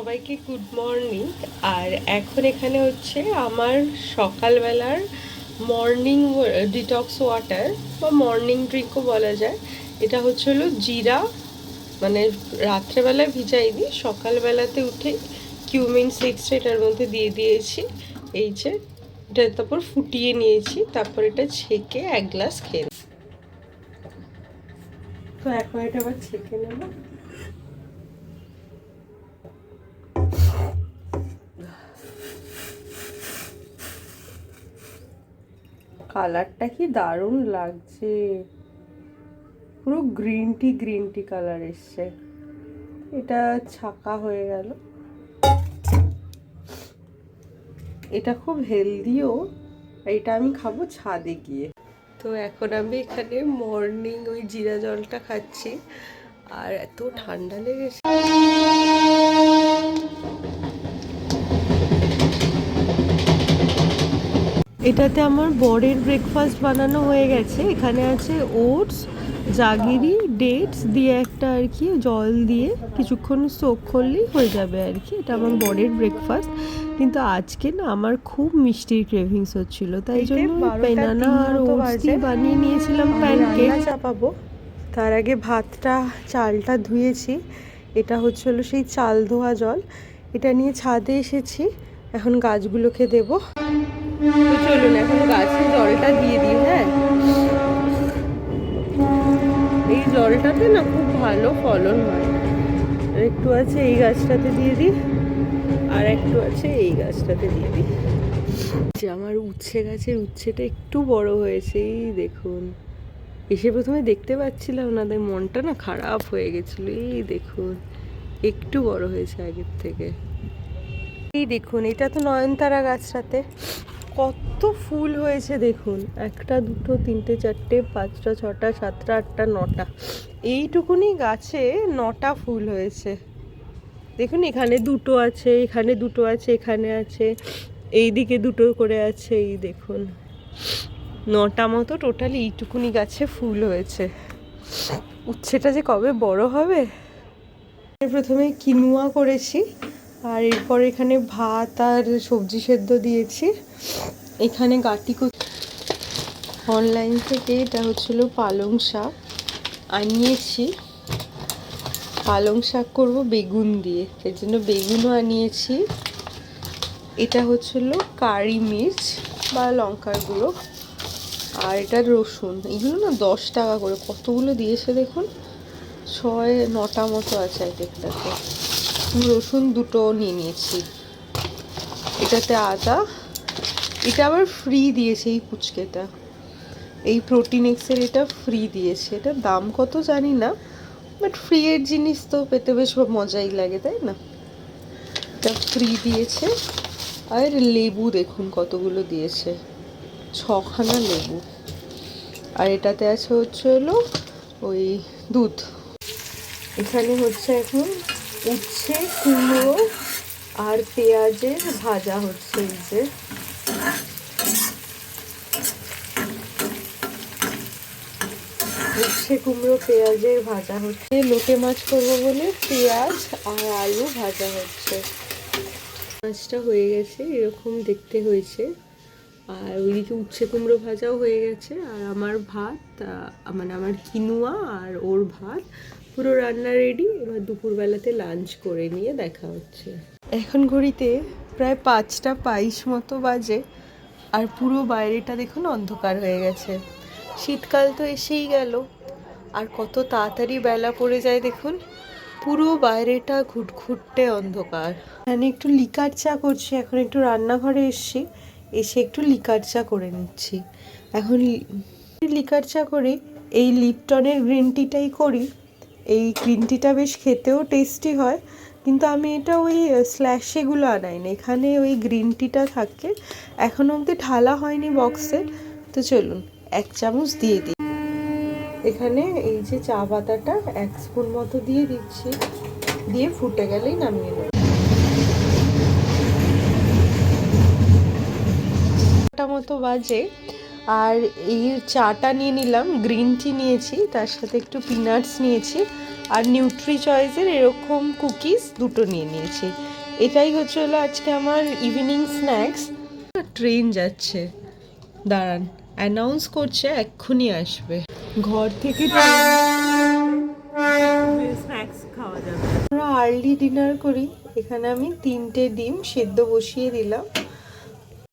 সবাইকে good morning আর এখন এখানে হচ্ছে আমার সকালবেলার মর্নিং ডিটক্স ওয়াটার বা মর্নিং ড্রিঙ্কও বলা যায়। এটা হচ্ছে হলো জিরা মানে রাত্রেবেলায় ভিজাই দিই সকালবেলাতে উঠে কিউমিন সিক্সটা এটার মধ্যে দিয়ে দিয়েছি। এই যে এটা তারপর ফুটিয়ে নিয়েছি, তারপর এটা ছেঁকে এক গ্লাস খেয়ে তো এখন এটা আবার ছেঁকে নেব। কালারটা কি দারুণ লাগছে। পুরো green tea green tea colour এসছে। এটা ছাকা হয়ে গেল। এটা খুব হেলদিও এটা আমি খাব ছাদে গিয়ে। তো এখন আমি এখানে মর্নিং ওই জিরা জলটা খাচ্ছি। আর এত ঠান্ডা লেগেছে। এটাতে আমার বরের ব্রেকফাস্ট বানানো হয়ে গেছে। এখানে আছে ওটস জাগিরি ডেটস দিয়ে একটা আর কি জল দিয়ে কিছুক্ষণ সোক করলেই হয়ে যাবে আর কি। এটা আমার বরের ব্রেকফাস্ট কিন্তু আজকে না আমার খুব মিষ্টির ক্রেভিংস হচ্ছিল। তাই জন্য বেনানা আর ওটস দিয়ে বানিয়ে নিয়েছিলাম প্যানকেক চাপাবো। তার আগে ভাতটা চালটা ধুয়েছি। এটা হচ্ছে হলো সেই চাল ধোয়া জল। এটা নিয়ে ছাদে এসেছি। এখন গাছগুলোকে দেবো। তো চলুন, এখন গাছে জলটা দিয়ে দিই হ্যাঁ? এই জলটাতে না খুব ভালো ফলন হয়। একটু আছে এই গাছটাতে দিয়ে দিই, আর একটু আছে এই গাছটাতে দিয়ে দিই। যে আমার উচ্ছে গাছের উচ্ছেটা একটু বড় হয়েছে, এই দেখুন। এসে প্রথমে দেখতে পাচ্ছিলাম তাই মনটা না খারাপ হয়ে গেছিল, এই দেখুন। একটু বড় হয়েছে আগের থেকে। এই দেখুন, এটা তো নয়নতারা গাছটাতে। কত ফুল হয়েছে দেখুন। একটা, দুটো, তিনটে, চারটে, পাঁচটা, ছটা, সাতটা, আটটা, নটা। এইটুকুনি গাছে নটা ফুল হয়েছে। দেখুন, এখানে দুটো আছে, এখানে দুটো আছে, এখানে আছে এই দিকে দুটো করে আছে, এই দেখুন। নটা মতো টোটালি এইটুকুনি গাছে ফুল হয়েছে। উচ্ছেটা যে কবে বড় হবে? প্রথমে কিনুয়া করেছি। আর এরপর এখানে ভাত আর সবজি সেদ্ধ দিয়েছি। এখানে গাটি অনলাইন থেকে এটা হচ্ছিল পালং শাক। আনিয়েছি। পালং শাক করব বেগুন দিয়ে। এর জন্য বেগুনও আনিয়েছি। এটা হচ্ছিল কারি মির্চ বা লঙ্কার গুঁড়ো। আর এটা রসুন। এগুলো না দশ টাকা করে। কতগুলো দিয়েছে দেখুন? ছয়, নটা মতো আছে এক একটাতে রসুন দুটো নিয়ে নিয়েছি। এটাতে আদা। এটা আবার ফ্রি দিয়েছে এই পুচকেটা। এই প্রোটিন এক্সের এটা ফ্রি দিয়েছে। এটার দাম কত জানি না বাট ফ্রি এর জিনিস তো পেতে বেশ মজাই লাগে, তাই না? এটা ফ্রি দিয়েছে। আর লেবু দেখুন কতগুলো দিয়েছে। ছখানা লেবু। আর এটাতে আছে হচ্ছে হলো ওই দুধ। এখানে হচ্ছে এখন উচ্ছে, কুমড়ো আর পেঁয়াজের ভাজা হচ্ছে এই যে। উচ্ছে, কুমড়ো, পেঁয়াজের ভাজা হচ্ছে। লোটে মাছ করব বলে পেঁয়াজ আর আলু ভাজা হচ্ছে। মাছটা হয়ে গেছে, এরকম দেখতে হয়েছে। আর ওইদিকে উচ্ছে, কুমড়ো ভাজাও হয়ে গেছে। আর আমার ভাত মানে আমার কিনুয়া আর ওর ভাত পুরো রান্না রেডি এবার দুপুরবেলাতে লাঞ্চ করে নিয়ে দেখা হচ্ছে। এখন ঘড়িতে প্রায় পাঁচটা বাইশ মতো বাজে, আর পুরো বাইরেটা দেখুন অন্ধকার হয়ে গেছে। শীতকাল তো এসেই গেল, আর কত তাড়াতাড়ি বেলা পড়ে যায় দেখুন, পুরো বাইরেটা ঘুটঘুটে অন্ধকার। এখানে একটু লিকার চা করছি, এখন একটু রান্নাঘরে এসছি, এসে একটু লিকার চা করে নিচ্ছি। এখন লিকার চা করি এই লিপটনের গ্রিন টিটাই করি। এই গ্রিন টিটা বেশ খেতেও টেস্টি হয়, কিন্তু আমি এটা ওই স্ল্যাশেগুলো আনাই না এখানে ওই গ্রিন টিটা থাকে। এখনও অবধি ঢালা হয়নি বক্সে তো চলুন, এক চামচ দিয়ে দিই। এখানে এই যে চা পাতাটা এক স্পুন মতো দিয়ে দিচ্ছি। দিয়ে ফুটে গেলেই নামিয়ে নেব। মতো বাজে। আর এই চাটা নিয়ে নিলাম গ্রিন টি নিয়েছি তার সাথে একটু পিনাটস নিয়েছি আর নিউট্রি চয়েসের এরকম কুকিজ দুটো নিয়ে নিয়েছি। এটাই হচ্ছে হলো আজকে আমার ইভিনিং স্ন্যাক্স ট্রেন যাচ্ছে। দাঁড়ান অ্যানাউন্স করছে এক্ষুনি আসবে। ঘর থেকে স্ন্যাক্স খাওয়া যাবে। আমরা আর্লি ডিনার করি। এখানে আমি তিনটে ডিম সেদ্ধ বসিয়ে দিলাম।